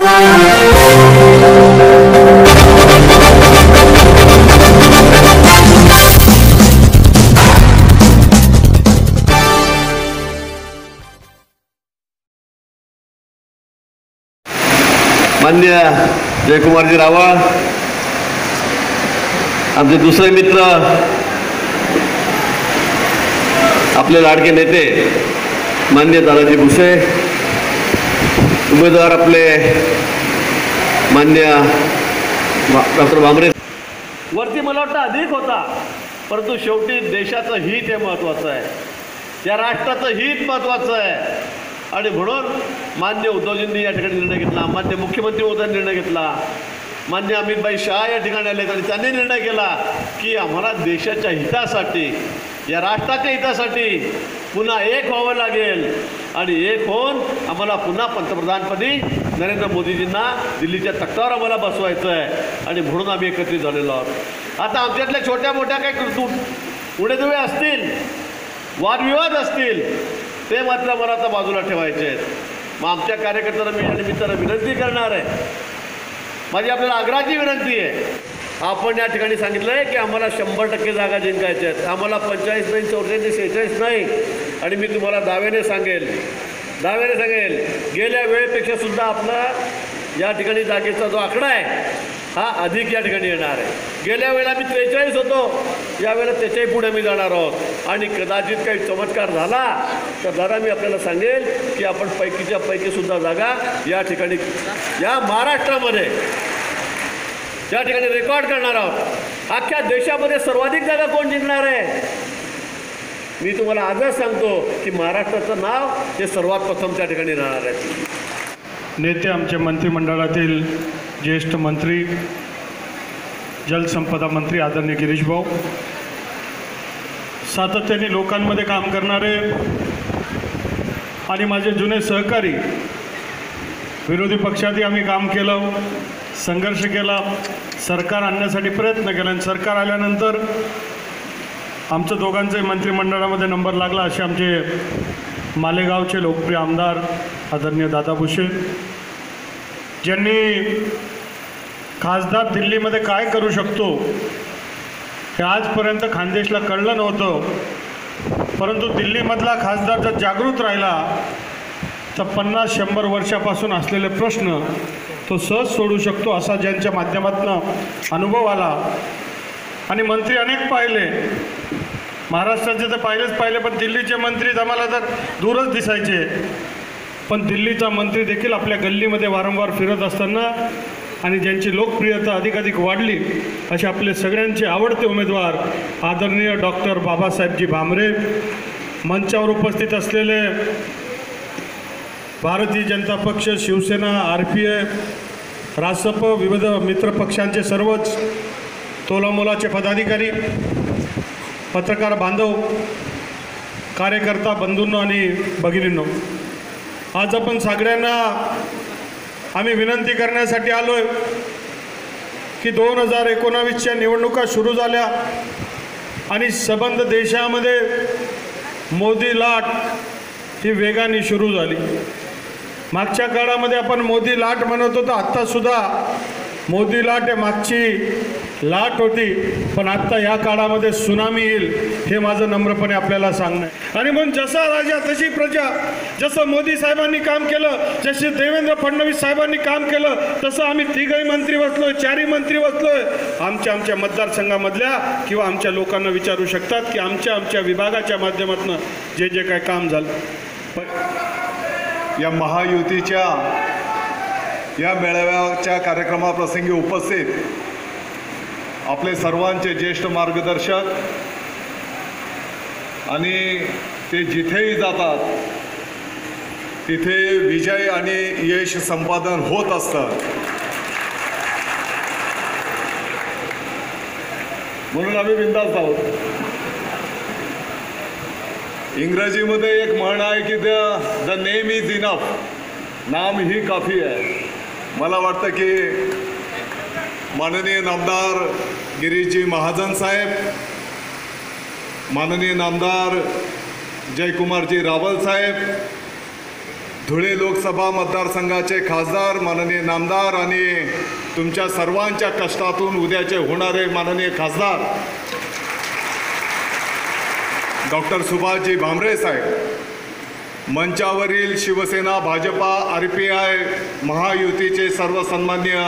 मान्य जयकुमारजी रावळ आमचे दुसरे मित्र आपले लाडके नेते मान्य दादाजी भुसे उमेदवार आपले मान्य डॉक्टर भांबरे वरती मला वाटतं अधिक होता परंतु शेवटी देशाचं हित हे महत्त्वाचं आहे. या राष्ट्राचं हित महत्त्वाचं आहे. आणि म्हणून मान्य उद्धवजींनी या ठिकाणी निर्णय घेतला मान्य मुख्यमंत्री महोदयांनी निर्णय घेतला मान्य अमितभाई शहा या ठिकाणी आले आणि त्यांनी निर्णय केला की आम्हाला देशाच्या हितासाठी या राष्ट्राच्या हितासाठी पुन्हा एक व्हावं लागेल. आणि एक होऊन आम्हाला पुन्हा पंतप्रधानपदी नरेंद्र मोदीजींना दिल्लीच्या तख्तावर आम्हाला बसवायचं आहे. आणि म्हणून आम्ही एकत्रित झालेलो आहोत. आता आमच्यातल्या छोट्या मोठ्या काही कृतू उडेदुवे असतील वादविवाद असतील ते मात्र मला आता बाजूला ठेवायचे आहेत. मग आमच्या कार्यकर्त्यांना मी या निमित्तानं विनंती करणार आहे. माझी आपल्याला आग्रहाची विनंती आहे. आपण या ठिकाणी सांगितलं आहे की आम्हाला शंभर टक्के जागा जिंकायच्या आहेत. आम्हाला पंचेचाळीस नाही चौऱ्याऐंशी सेहेचाळीस नाही. आणि मी तुम्हाला दाव्याने सांगेल. दाव्याने सांगेल. गेल्या वेळेपेक्षा सुद्धा आपला या ठिकाणी जागेचा जो आकडा आहे हा अधिक या ठिकाणी येणार आहे. गेल्या वेळेला मी त्रेचाळीस होतो. यावेळेला त्याच्याही पुढे मी जाणार आहोत. आणि कदाचित काही चमत्कार झाला तर दादा मी आपल्याला सांगेल की आपण पैकीच्या पैकीसुद्धा जागा या ठिकाणी या महाराष्ट्रामध्ये या ठिकाणी रेकॉर्ड करणार आहोत. अख्ख्या देशामध्ये सर्वाधिक जागा कोण जिंकणार आहे? मी तुम्हाला आजच सांगतो की महाराष्ट्राचं नाव हे सर्वात प्रथम त्या ठिकाणी राहणार आहे. नेते आमच्या मंत्रिमंडळातील ज्येष्ठ मंत्री जलसंपदा मंत्री आदरणीय गिरीश भाऊ सातत्याने लोकांमध्ये काम करणारे आणि माझे जुने सहकारी विरोधी पक्षातही आम्ही काम केलं संघर्ष केला सरकार आणण्यासाठी प्रयत्न केला आणि सरकार आल्यानंतर आमचं दोघांचे मंत्रिमंडळामध्ये नंबर लागला असे आमचे मालेगावचे लोकप्रिय आमदार आदरणीय दादा भुसे. ज्यांनी खासदार दिल्लीमध्ये काय करू शकतो हे आजपर्यंत खानदेशला कळलं नव्हतं. परंतु दिल्लीमधला खासदार जर जागृत राहिला तर पन्नास शंभर वर्षापासून असलेले प्रश्न तो सहज सोडू शकतो असा ज्यांच्या माध्यमातून अनुभव आला. आणि मंत्री अनेक पाहिले. महाराष्ट्राचे तर पाहिलेच पाहिले पण दिल्लीचे मंत्री आम्हाला तर दूरच दिसायचे. पण दिल्लीचा मंत्री देखील आपल्या गल्लीमध्ये वारंवार फिरत असताना आणि ज्यांची लोकप्रियता अधिकाधिक वाढली असे आपले सगळ्यांचे आवडते उमेदवार आदरणीय डॉक्टर बाबासाहेबजी भामरे. मंचावर उपस्थित असलेले Bharatiya Janata Paksha Shiv Sena R P A Rasap विविध मित्रपक्षांचे सर्वच तोलामोलाचे पदाधिकारी पत्रकार बांधव कार्यकर्ता बंधूंनो आणि भगिनींनो आज आपण सगळ्यांना आम्ही विनंती करण्यासाठी आलो आहे की दोन हजार एकोणावीसच्या निवडणुका सुरू झाल्या आणि सबंध देशामध्ये मोदी लाट ही वेगाने सुरू झाली. मागच्या काळामध्ये आपण मोदी लाट म्हणत होतो आत्तासुद्धा मोदी लाट मागची लाट होती पण आत्ता या काळामध्ये सुनामी येईल हे माझं नम्रपणे आपल्याला सांगणं आहे. आणि म्हणून जसा राजा तशी प्रजा जसं मोदी साहेबांनी काम केलं जसे देवेंद्र फडणवीस साहेबांनी काम केलं तसं आम्ही तिघही मंत्री बसलोय चारही मंत्री बसलोय. आमच्या आमच्या मतदारसंघामधल्या किंवा आमच्या लोकांना विचारू शकतात की आमच्या आमच्या विभागाच्या माध्यमातून जे जे काय काम झालं. पण या महायुतीच्या या मेळाव्याच्या कार्यक्रमाप्रसंगी उपस्थित आपले सर्वांचे ज्येष्ठ मार्गदर्शक आणि ते जिथेही जातात तिथे विजय आणि यश संपादन होत असतं. म्हणून आम्ही बिंदास आहोत इंग्रजीमध्ये एक म्हण आहे की the the name is enough. नाम ही काफी आहे. मला वाटतं की माननीय नामदार गिरीशजी महाजन साहेब माननीय नामदार जयकुमारजी रावल साहेब धुळे लोकसभा मतदारसंघाचे खासदार माननीय नामदार आणि तुमच्या सर्वांच्या कष्टातून उद्याचे होणारे माननीय खासदार doctor Subhashji Bhamre Saheb. मंचावरील Shiv Sena Bhajpa R P I महायुतीचे सर्व सन्मान्य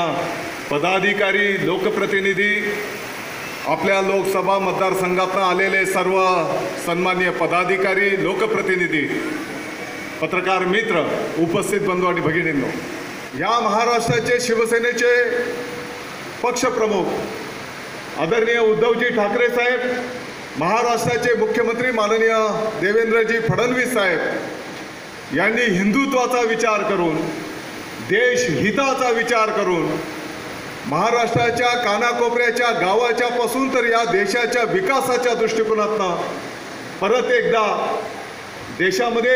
पदाधिकारी लोकप्रतिनिधी आपल्या लोकसभा मतदारसंघातून आलेले सर्व सन्मान्य पदाधिकारी लोकप्रतिनिधी पत्रकार मित्र उपस्थित बंधू आणि भगिनींनो या महाराष्ट्राचे शिवसेनेचे पक्षप्रमुख आदरणीय उद्धवजी ठाकरे साहेब महाराष्ट्राचे मुख्यमंत्री माननीय देवेंद्रजी फडणवीस साहेब यांनी हिंदुत्वाचा विचार करून देश हिताचा विचार करून महाराष्ट्राच्या कानाकोपऱ्याच्या गावाच्या पासून तर या देशाच्या विकासाच्या दृष्टिकोनातनं परत एकदा देशामध्ये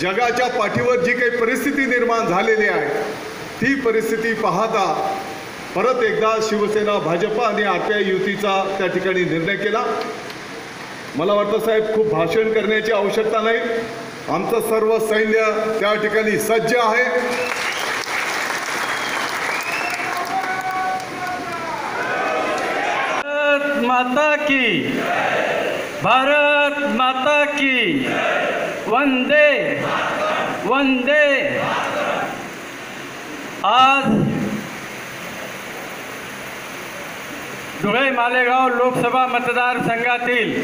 जगाच्या पाठीवर जी काही परिस्थिती निर्माण झालेली आहे ती परिस्थिती पाहता परत एकदा शिवसेना भाजप आणि आरपीआय युतीचा त्या ठिकाणी निर्णय केला. मला वाटतं साहेब खूप भाषण करण्याची आवश्यकता नाही. आमचं सर्व सैन्य त्या ठिकाणी सज्ज आहे. भारत माता की भारत माता की वंदे वंदे। आज धुळे मालेगाव लोकसभा मतदारसंघातील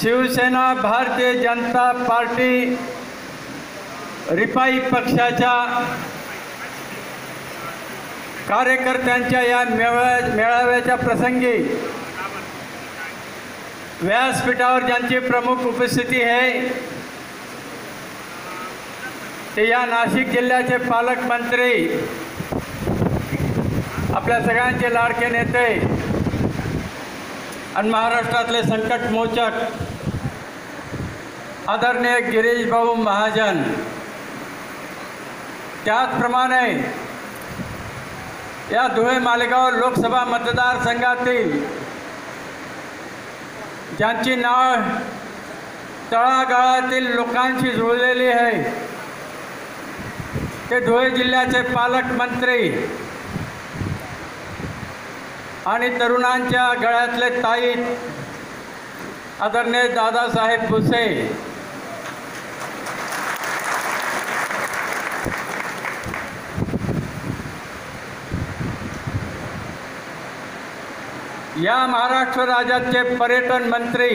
शिवसेना भारतीय जनता पार्टी रिपाई पक्षाच्या कार्यकर्त्यांच्या या मेळा मेळाव्याच्या प्रसंगी व्यासपीठावर ज्यांची प्रमुख उपस्थिती आहे ते या नाशिक जिल्ह्याचे पालकमंत्री आपल्या सगळ्यांचे लाडके नेते आणि महाराष्ट्रातले संकटमोचक आदरणीय गिरीशभाऊ महाजन त्याचप्रमाणे या धुळे मालेगाव लोकसभा मतदारसंघातील ज्यांची नाव तळागाळातील लोकांशी जुळलेली आहे ते धुळे जिल्ह्याचे पालकमंत्री आणि तरुणांच्या गळ्यातले ताई आदरणीय दादासाहेब भुसे या महाराष्ट्र राज्याचे पर्यटन मंत्री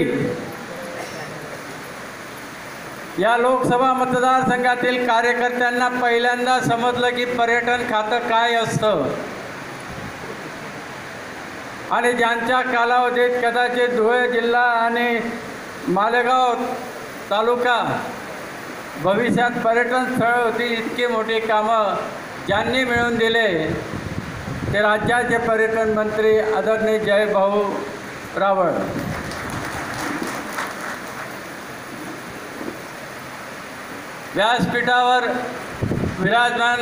या लोकसभा मतदारसंघातील कार्यकर्त्यांना पहिल्यांदा समजलं की पर्यटन खातं काय असतं. आणि ज्यांच्या कालावधीत कदाचित धुळे जिल्हा आणि मालेगाव तालुका भविष्यात पर्यटन स्थळ होती इतकी मोठी कामं ज्यांनी मिळवून दिले ते राज्याचे पर्यटन मंत्री आदरणीय जयभाऊ रावळ. व्यासपीठावर विराजमान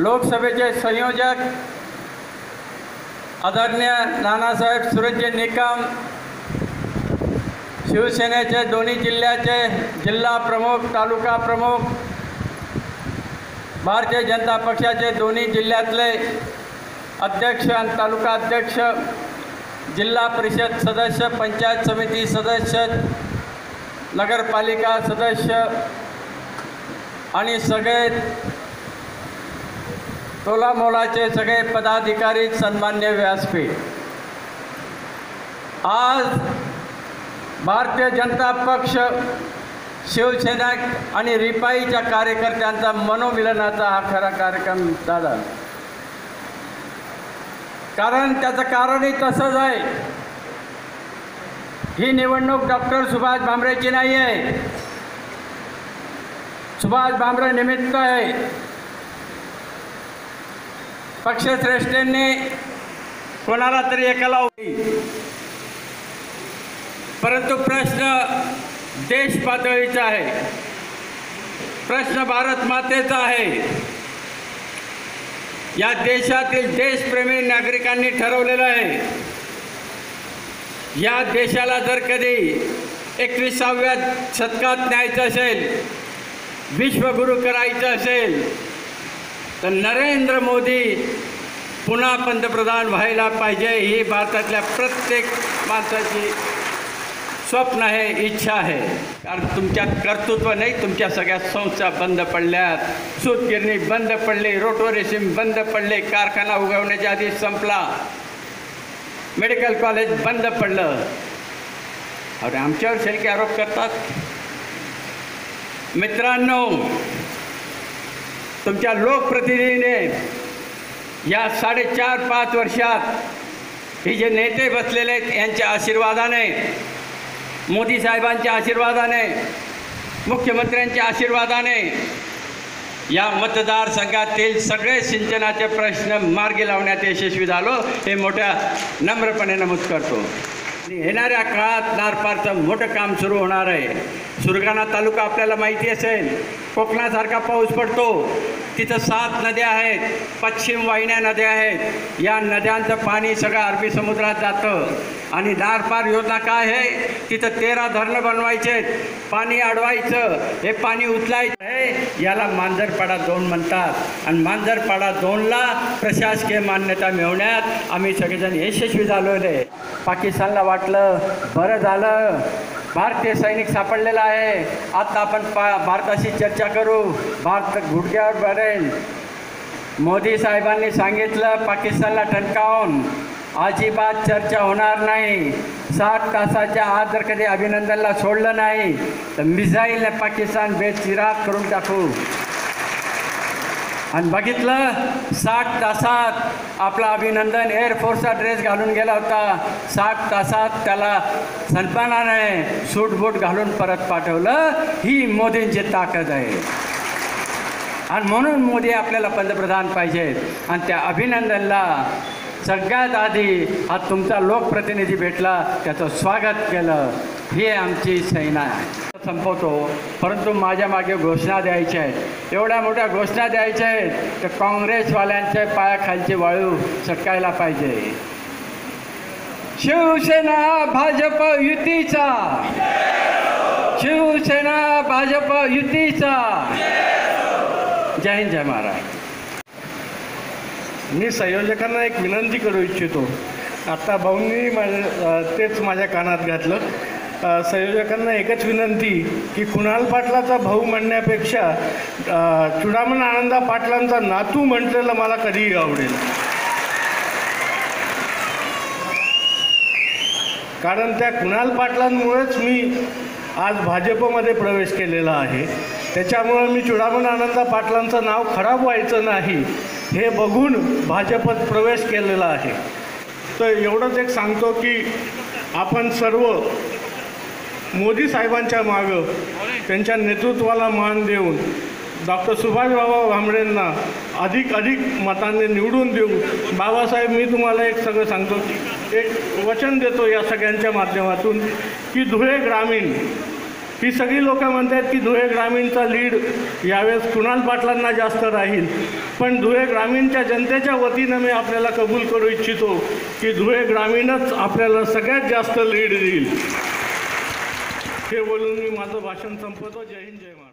लोकसभेचे संयोजक आदरणीय नानासाहेब सुरजजी निकम शिवसेनेचे दोन्ही जिल्ह्याचे जिल्हा प्रमुख तालुका प्रमुख भारतीय जनता पक्षाचे दोन्ही जिल्ह्यातले अध्यक्ष आणि तालुका अध्यक्ष जिल्हा परिषद सदस्य पंचायत समिती सदस्य नगरपालिका सदस्य आणि सगळे तोलामोलाचे सगळे पदाधिकारी सन्मान्य व्यासपीठ. आज भारतीय जनता पक्ष शिवसेना आणि रिपाईच्या कार्यकर्त्यांचा मनोमिलनाचा हा खरा कार्यक्रम झाला कारण त्याचं कारणही तसंच आहे. ही निवडणूक डॉक्टर सुभाष भामरेची नाही आहे. सुभाष भामरे निमित्त आहे. पक्षश्रेष्ठींनी कोणाला तरी एकाला होती परंतु प्रश्न देश पातळीचा आहे. प्रश्न भारत मातेचा आहे. या देशातील देशप्रेमी नागरिकांनी ठरवलेलं आहे. या देशाला जर कधी एकविसाव्या शतकात न्यायचं असेल विश्वगुरू करायचं असेल तर नरेंद्र मोदी पुन्हा पंतप्रधान व्हायला पाहिजे ही भारतातल्या प्रत्येक माणसाची स्वप्न आहे इच्छा आहे. कारण तुमच्यात कर्तृत्व नाही तुमच्या सगळ्या संस्था बंद पडल्यात. सूतगिरणी बंद पडली रोटो रेशीम बंद पडले कारखाना उगवण्याच्या आधी संपला. मेडिकल कॉलेज बंद पडलं. अरे आमच्यावर शेलके आरोप करतात? मित्रांनो तुमच्या लोकप्रतिनिधीने या साडेचार पाच वर्षात हे जे नेते बसलेले आहेत यांच्या आशीर्वादाने मोदी साहेबांच्या आशीर्वादाने मुख्यमंत्र्यांच्या आशीर्वादाने या मतदारसंघातील सगळे सिंचनाचे प्रश्न मार्गी लावण्यात यशस्वी झालो हे मोठ्या नम्रपणे नमूद करतो. आणि येणाऱ्या काळात नारपारचं मोठं काम सुरू होणार आहे. सुरगाणा तालुका आपल्याला माहिती असेल कोकणासारखा पाऊस पडतो. तिथं सात नद्या आहेत पश्चिम वाहिन्या नद्या आहेत. या नद्यांचं पाणी सगळं अरबी समुद्रात जातं. आणि दारपार योजना काय आहे? तिथं तेरा धरणं बनवायचे आहेत. पाणी अडवायचं. हे पाणी उचलायचं आहे. याला मांजरपाडा दोन म्हणतात. आणि मांजरपाडा दोनला प्रशासकीय मान्यता मिळवण्यात आम्ही सगळेजण यशस्वी झालो आहे. पाकिस्तानला वाटलं बरं झालं. भारतीय सैनिक सापडलेला आहे. आता आपण पा भारताशी चर्चा करू. भारत गुडघ्यावर बरेल मोदी साहेबांनी सांगितलं पाकिस्तानला ठणकावून. अजिबात चर्चा होणार नाही. सात तासाच्या आत जर कधी अभिनंदनला सोडलं नाही. तर मिझाईलने पाकिस्तान बेचिराग करून टाकू. आणि बघितलं? साठ तासात आपला अभिनंदन एअरफोर्सचा ड्रेस घालून गेला होता. साठ तासात त्याला सन्मानाने सूटबूट घालून परत पाठवलं. ही मोदींची ताकद आहे. आणि म्हणून मोदी आपल्याला पंतप्रधान पाहिजेत आणि त्या अभिनंदनला सगळ्यात आधी हा तुमचा लोकप्रतिनिधी भेटला. त्याचं स्वागत केलं. ही आमची सेना आहे. संपवतो. परंतु माझ्या मागे घोषणा द्यायच्या आहेत. एवढ्या मोठ्या घोषणा द्यायच्या आहेत तर काँग्रेसवाल्यांच्या पायाखालची वाळू सटकायला पाहिजे. शिवसेना भाजप युतीचा. शिवसेना भाजप युतीचा. जय हिंद जय महाराज मी संयोजकांना एक विनंती करू इच्छितो. आता भाऊंनी माझ्या तेच माझ्या कानात घातलं. संयोजकांना एकच विनंती की कुणाल पाटलाचा भाऊ म्हणण्यापेक्षा चुडामण आनंदा पाटलांचा नातू म्हटलेलं मला कधीही आवडेल. कारण त्या कुणाल पाटलांमुळेच मी आज भाजपमध्ये प्रवेश केलेला आहे. त्याच्यामुळं मी चुडामण आनंदा पाटलांचं नाव खराब व्हायचं नाही हे बघून भाजपत प्रवेश केलेला आहे. तर एवढंच एक सांगतो की आपण सर्व मोदी साहेबांच्या मागं त्यांच्या नेतृत्वाला मान देऊन डॉक्टर सुभाषबाबा भामरेंना अधिक अधिक मतांनी निवडून देऊ बाबासाहेब मी तुम्हाला एक सगळं सांगतो की एक वचन देतो या सगळ्यांच्या माध्यमातून की धुळे ग्रामीण ही सगळी लोक म्हणतात की धुळे ग्रामीणचा लीड यावेळेस कुणाल पाटलांना जास्त राहील. पण धुळे ग्रामीणच्या जनतेच्या वतीनं मी आपल्याला कबूल करू इच्छितो की धुळे ग्रामीणच आपल्याला सगळ्यात जास्त लीड देईल. हे बोलून मी माझं भाषण संपवतो. जय हिंद जय महाराज